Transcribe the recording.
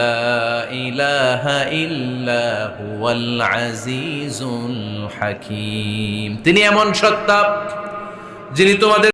লা إله إلا هو العزيز হাকিম। তিনি এমন সত্তা যিনি তোমাদের